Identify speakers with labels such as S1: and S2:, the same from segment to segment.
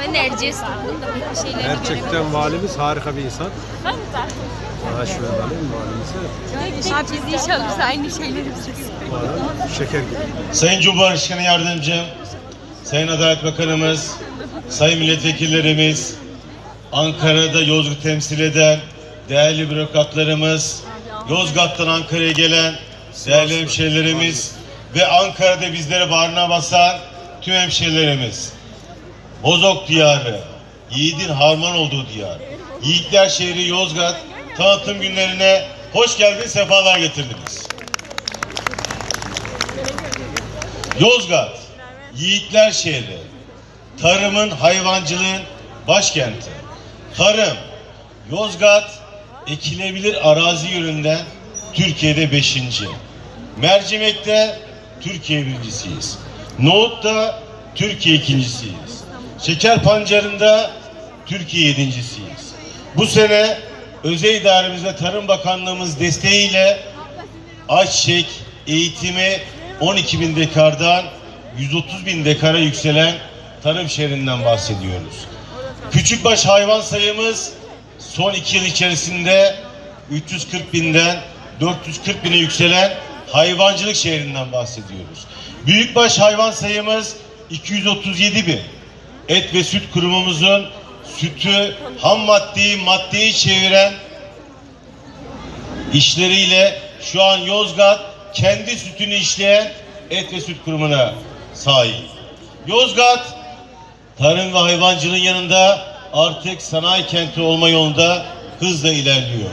S1: Ben de Erciyes sandım da pek bir şeyleri
S2: Gerçekten valimiz harika bir insan. Daha şöyle alayım valimizi.
S1: Abi biz inşallah aynı şeyleri
S2: adam şeker gibi.
S3: Sayın Cumhurbaşkanı Yardımcım, Sayın Adalet Bakanımız, Sayın Milletvekillerimiz, Ankara'da Yozgat temsil eden değerli bürokratlarımız, Yozgat'tan Ankara'ya gelen değerli hemşehrilerimiz ve Ankara'da bizlere bağrına basan tüm hemşehrilerimiz. Bozok diyarı, yiğidin harman olduğu diyar. Yiğitler şehri Yozgat tanıtım günlerine hoş geldiniz, sefalar getirdiniz. Yozgat, yiğitler şehri, tarımın, hayvancılığın başkenti. Tarım, Yozgat ekilebilir arazi yönünden Türkiye'de beşinci. Mercimek'te Türkiye birincisiyiz. Nohut'ta Türkiye ikincisiyiz. Şeker pancarında Türkiye yedincisiyiz. Bu sene özel idaremiz ve Tarım Bakanlığımız desteğiyle ayçiçek eğitimi 12 bin dekardan 130 bin dekara yükselen tarım şehrinden bahsediyoruz. Küçükbaş hayvan sayımız son iki yıl içerisinde 340 binden 440 bine yükselen hayvancılık şehrinden bahsediyoruz. Büyükbaş hayvan sayımız 237 bin. Et ve süt kurumumuzun sütü ham maddeyi maddeyi çeviren işleriyle şu an Yozgat kendi sütünü işleyen et ve süt kurumuna sahip. Yozgat tarım ve hayvancılığın yanında artık sanayi kenti olma yolunda hızla ilerliyor.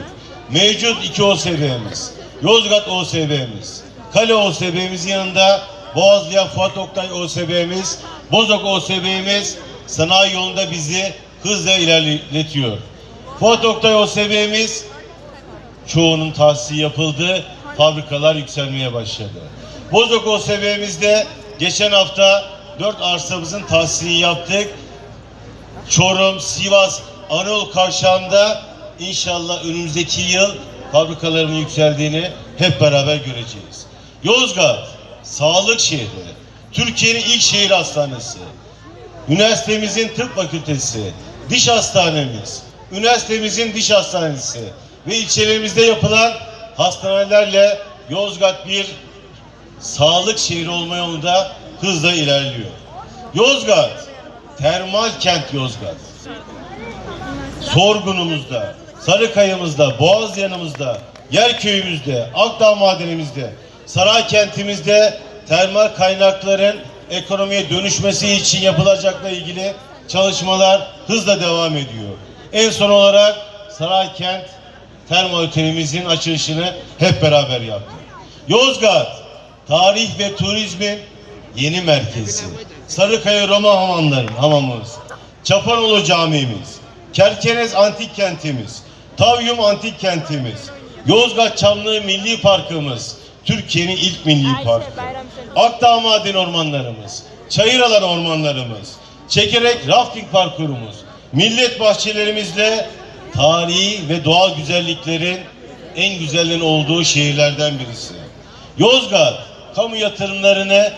S3: Mevcut iki OSB'miz, Yozgat OSB'miz, Kale OSB'mizin yanında Boğazlıya Fuat Oktay OSB'miz, Bozok OSB'miz sanayi yolunda bizi hızla ilerletiyor. Fuat Oktay OSB'miz çoğunun tahsisi yapıldı, fabrikalar yükselmeye başladı. Bozok OSB'mizde geçen hafta dört arsamızın tahsisini yaptık. Çorum, Sivas, Anadolu kavşağında inşallah önümüzdeki yıl fabrikaların yükseldiğini hep beraber göreceğiz. Yozgat, sağlık şehri, Türkiye'nin ilk şehir hastanesi, üniversitemizin tıp fakültesi, diş hastanemiz, üniversitemizin diş hastanesi ve ilçelerimizde yapılan hastanelerle Yozgat bir sağlık şehri olma yolunda hızla ilerliyor. Yozgat, termal kent Yozgat. Sorgunumuzda, Sarıkaya'mızda, Boğazyanımızda, Yerköy'ümüzde, Akdağ Madenimizde, Saray kentimizde termal kaynakların ekonomiye dönüşmesi için yapılacakla ilgili çalışmalar hızla devam ediyor. En son olarak Saraykent termal otelimizin açılışını hep beraber yaptık. Yozgat, tarih ve turizmin yeni merkezi. Sarıkaya Roma hamamları, hamamımız. Çapanoğlu Camimiz. Kerkenes Antik Kentimiz. Tavyum Antik Kentimiz. Yozgat Çamlı Milli Parkımız. Türkiye'nin ilk milli parkı. Akdağ Maden Ormanlarımız. Çayıralan Ormanlarımız. Çekerek Rafting Parkurumuz. Millet bahçelerimizle tarihi ve doğal güzelliklerin en güzellerin olduğu şehirlerden birisi. Yozgat kamu yatırımlarını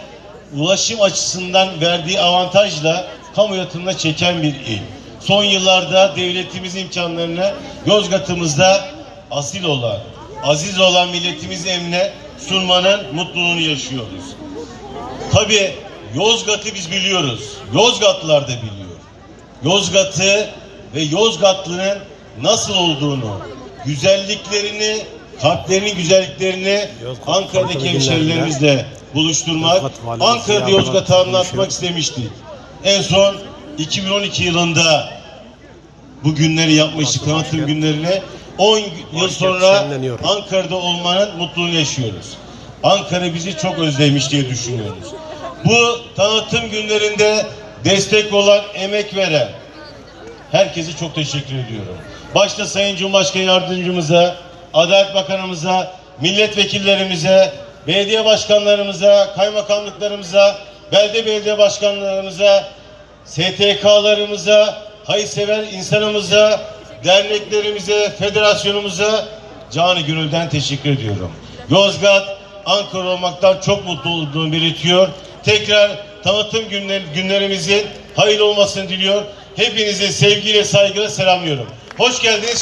S3: ulaşım açısından verdiği avantajla kamu yatırımına çeken bir il. Son yıllarda devletimiz imkanlarını Yozgat'ımızda asil olan, aziz olan milletimizi emne sunmanın mutluluğunu yaşıyoruz. Tabii Yozgat'ı biz biliyoruz. Yozgatlılar da biliyor. Yozgat'ı ve Yozgatlı'nın nasıl olduğunu, güzelliklerini, kalplerinin güzelliklerini
S2: Yozgat
S3: Ankara'daki
S2: Ankara'da
S3: hemşerilerimizle buluşturmak, Ankara'da Yozgat'ı anlatmak istemiştik. En son 2012 yılında bu günleri yapmıştık, tanıtım günlerini. 10 yıl sonra. Ankara'da olmanın mutluluğunu yaşıyoruz. Ankara bizi çok özlemiş diye düşünüyoruz. Bu tanıtım günlerinde destek olan, emek veren herkese çok teşekkür ediyorum. Başta Sayın Cumhurbaşkanı Yardımcımıza, Adalet Bakanımıza, milletvekillerimize, belediye başkanlarımıza, kaymakamlıklarımıza, belde belediye başkanlarımıza, STK'larımıza, hayırsever insanımıza, derneklerimize, federasyonumuza canı gönülden teşekkür ediyorum. Yozgat, Ankara olmaktan çok mutlu olduğunu belirtiyor. Tekrar tanıtım günler, günlerimizin hayırlı olmasını diliyor. Hepinizi sevgiyle saygıyla selamlıyorum. Hoş geldiniz.